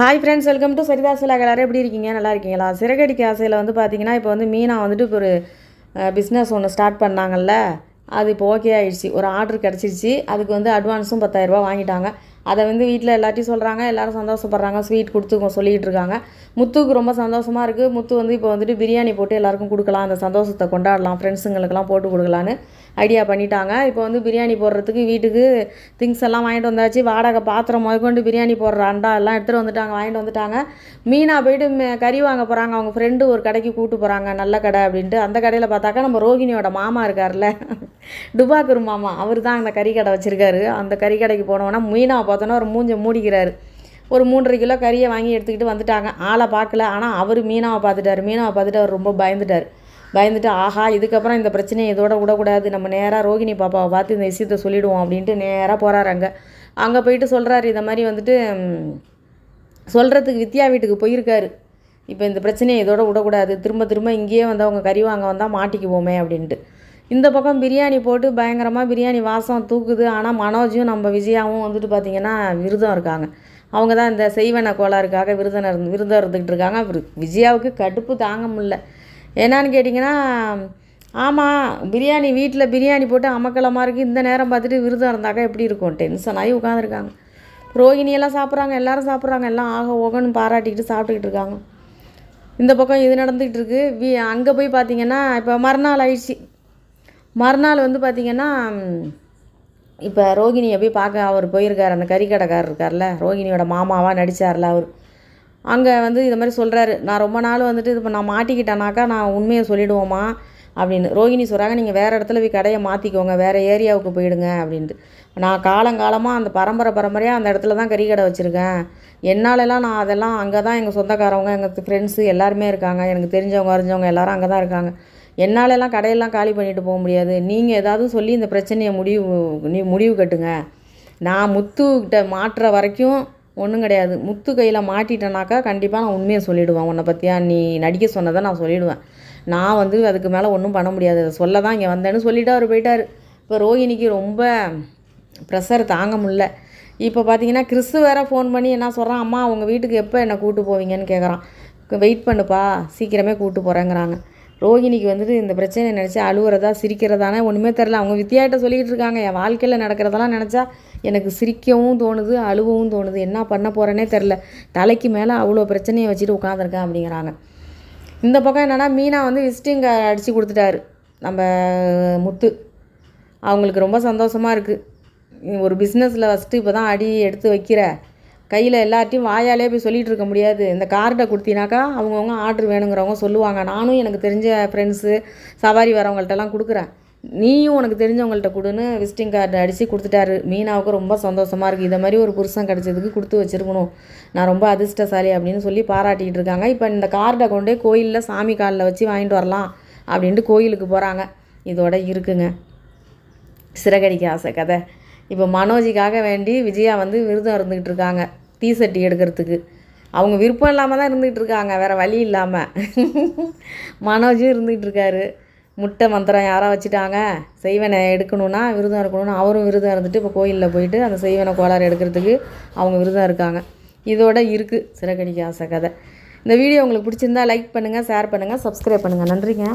Hi friends welcome to Saritha's vlog எப்படி இருக்கீங்க? நல்லா இருக்கீங்களா? சிறகடிக்க ஆசையில் வந்து பார்த்தீங்கன்னா இப்போ வந்து மீனா வந்துட்டு இப்போ ஒரு பிஸ்னஸ் ஒன்று ஸ்டார்ட் பண்ணாங்கல்ல அது இப்போ ஓகே ஆகிடுச்சி ஒரு ஆர்டர் கிடச்சிருச்சு. அதுக்கு வந்து அட்வான்ஸும் பத்தாயிரரூபா வாங்கிட்டாங்க. அதை வந்து வீட்டில் எல்லாத்தையும் சொல்கிறாங்க எல்லோரும் சந்தோஷப்படுறாங்க ஸ்வீட் கொடுத்து சொல்லிகிட்டு இருக்காங்க முத்துக்கு ரொம்ப சந்தோஷமாக இருக்குது முத்து வந்து இப்போ வந்துட்டு பிரியாணி போட்டு எல்லாருக்கும் கொடுக்கலாம் அந்த சந்தோஷத்தை கொண்டாடலாம் ஃப்ரெண்ட்ஸுங்களுக்கெல்லாம் போட்டு கொடுக்கலான்னு ஐடியா பண்ணிட்டாங்க. இப்போ வந்து பிரியாணி போடுறதுக்கு வீட்டுக்கு திங்ஸ் எல்லாம் வாங்கிட்டு வந்தாச்சு. வாடகை பாத்திரம் முதற்கொண்டு பிரியாணி போடுற அண்டா எல்லாம் எடுத்துகிட்டு வந்துட்டாங்க வாங்கிட்டு வந்துட்டாங்க. மீனா போயிட்டு கறி வாங்க போகிறாங்க அவங்க ஃப்ரெண்டு ஒரு கடைக்கு கூப்பிட்டு போகிறாங்க நல்ல கடை அப்படின்ட்டு. அந்த கடையில் பார்த்தாக்கா நம்ம ரோகிணியோட மாமா இருக்கார்ல டுபாக்கூர் மாமா அவர் தான் அந்த கறி கடை வச்சுருக்காரு. அந்த கறி கடைக்கு போனோன்னா மீனாவை பார்த்தோன்னா ஒரு மூஞ்சை மூடிக்கிறாரு. ஒரு மூன்றரை கிலோ கறியை வாங்கி எடுத்துக்கிட்டு வந்துட்டாங்க. ஆளை பார்க்கல. ஆனால் அவர் மீனாவை பார்த்துட்டாரு. மீனாவை பார்த்துட்டு அவர் ரொம்ப பயந்துட்டார். பயந்துட்டு ஆஹா இதுக்கப்புறம் இந்த பிரச்சனையை இதோட விடக்கூடாது. நம்ம நேராக ரோகிணி பாப்பாவை பார்த்து இந்த விஷயத்த சொல்லிவிடுவோம் அப்படின்ட்டு நேராக போகிறாரு அங்கே. அங்கே போயிட்டு சொல்கிறாரு இந்த மாதிரி வந்துட்டு சொல்கிறதுக்கு வித்யா வீட்டுக்கு போயிருக்காரு. இப்போ இந்த பிரச்சனையை இதோட விடக்கூடாது. திரும்ப திரும்ப இங்கேயே வந்து அவங்க கறி வாங்க வந்தால் மாட்டிக்குவோமே அப்படின்ட்டு. இந்த பக்கம் பிரியாணி போட்டு பயங்கரமாக பிரியாணி வாசம் தூக்குது. ஆனால் மனோஜும் நம்ம விஜயாவும் வந்துட்டு பார்த்திங்கன்னா விருதம் இருக்காங்க. அவங்க தான் இந்த செய்வன கோளாறுக்காக விருதம் இருந்து விருதம் இருந்துக்கிட்டு இருக்காங்க. விஜயாவுக்கு கடுப்பு தாங்க முடில என்னன்னு கேட்டிங்கன்னா ஆமாம் பிரியாணி வீட்டில் பிரியாணி போட்டு அமக்கலமாக இருக்குது இந்த நேரம் பார்த்துட்டு விருதம் இருந்தாக்கா எப்படி இருக்கும்? டென்ஷன் ஆகி உட்காந்துருக்காங்க ரோகிணியெல்லாம் சாப்பிட்றாங்க எல்லோரும் சாப்பிட்றாங்க. எல்லாம் ஆக ஓகன்னு பாராட்டிக்கிட்டு சாப்பிட்டுக்கிட்டு இருக்காங்க. இந்த பக்கம் இது நடந்துக்கிட்டு இருக்கு. வி அங்கே போய் பார்த்தீங்கன்னா இப்போ மறுநாள் ஆயிடுச்சு. மறுநாள் வந்து பார்த்திங்கன்னா இப்போ ரோகிணியை போய் பார்க்க அவர் போயிருக்கார் அந்த கறிக்கடைக்காரர் இருக்கார்ல ரோகிணியோட மாமாவாக நடித்தார்ல அவர். அங்கே வந்து இது மாதிரி சொல்கிறாரு நான் ரொம்ப நாள் வந்துட்டு இப்போ நான் மாட்டிக்கிட்டேனாக்கா நான் உண்மையை சொல்லிவிடுவோமா அப்படின்னு. ரோகிணி சொல்கிறாங்க நீங்கள் வேறு இடத்துல போய் கடையை மாற்றிக்கோங்க வேறு ஏரியாவுக்கு போயிடுங்க அப்படின்ட்டு. நான் காலங்காலமாக அந்த பரம்பரை பரம்பரையாக அந்த இடத்துல தான் கறி கடை வச்சுருக்கேன். என்னாலெல்லாம் நான் அதெல்லாம் அங்கே தான் எங்கள் சொந்தக்காரவங்க எங்கள் ஃப்ரெண்ட்ஸு எல்லாருமே இருக்காங்க. எனக்கு தெரிஞ்சவங்க அறிஞ்சவங்க எல்லோரும் அங்கே தான் இருக்காங்க. என்னாலெல்லாம் கடையெல்லாம் காலி பண்ணிட்டு போக முடியாது. நீங்கள் ஏதாவது சொல்லி இந்த பிரச்சனையை முடிவு நீ முடிவு கட்டுங்க. நான் முத்துக்கிட்ட மாட்டுற வரைக்கும் ஒன்றும் கிடையாது. முத்து கையில் மாட்டிட்டேனாக்கா கண்டிப்பாக நான் உண்மையை சொல்லிவிடுவேன் உன்னை பற்றியா நீ நடிக்க சொன்னதை நான் சொல்லிவிடுவேன் நான் வந்து அதுக்கு மேலே ஒன்றும் பண்ண முடியாது. அதை சொல்ல தான் இங்கே வந்தேன்னு சொல்லிட்டு அவர் போயிட்டார். இப்போ ரோஹிணிக்கு ரொம்ப ப்ரெஷர் தாங்க முடில இப்போ பார்த்தீங்கன்னா கிறிஸ்து வேற ஃபோன் பண்ணி என்ன சொல்கிறான் அம்மா உங்கள் வீட்டுக்கு எப்போ என்னை கூப்பிட்டு போவீங்கன்னு கேட்குறான் வெயிட் பண்ணுப்பா. சீக்கிரமே கூட்டு போகிறேங்கிறாங்க ரோஹிணிக்கு வந்துட்டு இந்த பிரச்சனையை நினச்சி அழுகிறதா சிரிக்கிறதானே? ஒன்றுமே தெரில அவங்க வித்தியாட்ட சொல்லிக்கிட்டு இருக்காங்க. என் வாழ்க்கையில் நடக்கிறதெல்லாம் நினச்சா எனக்கு சிரிக்கவும் தோணுது அழுவவும் தோணுது. என்ன பண்ண போகிறேனே தெரில தலைக்கு மேலே அவ்வளோ பிரச்சனையை வச்சுட்டு உட்காந்துருக்கேன் அப்படிங்கிறாங்க. இந்த பக்கம் என்னென்னா மீனா வந்து விசிட்டிங் அடித்து கொடுத்துட்டாரு. நம்ம முத்து. அவங்களுக்கு ரொம்ப சந்தோஷமாக இருக்குது ஒரு பிஸ்னஸில் ஃபஸ்ட்டு இப்போ தான் அடி எடுத்து வைக்கிற. கையில் எல்லார்ட்டையும் வாயாலே போய் சொல்லிகிட்டு இருக்க முடியாது. இந்த கார்டை கொடுத்தினாக்கா அவங்கவுங்க ஆர்டர் வேணுங்கிறவங்க சொல்லுவாங்க. நானும் எனக்கு தெரிஞ்ச ஃப்ரெண்ட்ஸு சவாரி வரவங்கள்ட்டெல்லாம் கொடுக்குறேன். நீயும் உனக்கு தெரிஞ்சவங்கள்ட்ட கொடுன்னு விசிட்டிங் கார்டு அடித்து கொடுத்துட்டாரு. மீனாவுக்கு ரொம்ப சந்தோஷமாக இருக்குது இதை மாதிரி ஒரு புருஷன் கிடச்சதுக்கு கொடுத்து வச்சிருக்கணும். நான் ரொம்ப அதிர்ஷ்டசாலி அப்படின்னு சொல்லி பாராட்டிகிட்டு இருக்காங்க. இப்போ இந்த கார்டை கொண்டே கோயிலில் சாமி காலில் வச்சு வாங்கிட்டு வரலாம் அப்படின்ட்டு கோயிலுக்கு போகிறாங்க இதோட இருக்குங்க. சிறகடிக்க ஆசை கதை. இப்போ மனோஜிக்காக வேண்டி விஜயா வந்து விரதம் இருந்துக்கிட்டு இருக்காங்க டீ சட்டி எடுக்கிறதுக்கு. அவங்க விருப்பம் இல்லாமல் தான் இருந்துகிட்டு இருக்காங்க வேறு வழி இல்லாமல் மனோஜும் இருந்துகிட்டு இருக்காரு முட்டை மந்திரம் யாராக வச்சுட்டாங்க செய்வனை எடுக்கணும்னா விரதம் இருக்கணும்னு அவரும் விரதம் இருந்துட்டு இப்போ கோயிலில் போயிட்டு அந்த செய்வனை கோளாறு எடுக்கிறதுக்கு அவங்க விரதம் இருக்காங்க. இதோட இருக்குது சிறகடிக்க ஆசை கதை. இந்த வீடியோ உங்களுக்கு பிடிச்சிருந்தா லைக் பண்ணுங்கள் ஷேர் பண்ணுங்கள் சப்ஸ்கிரைப் பண்ணுங்கள் நன்றிங்க.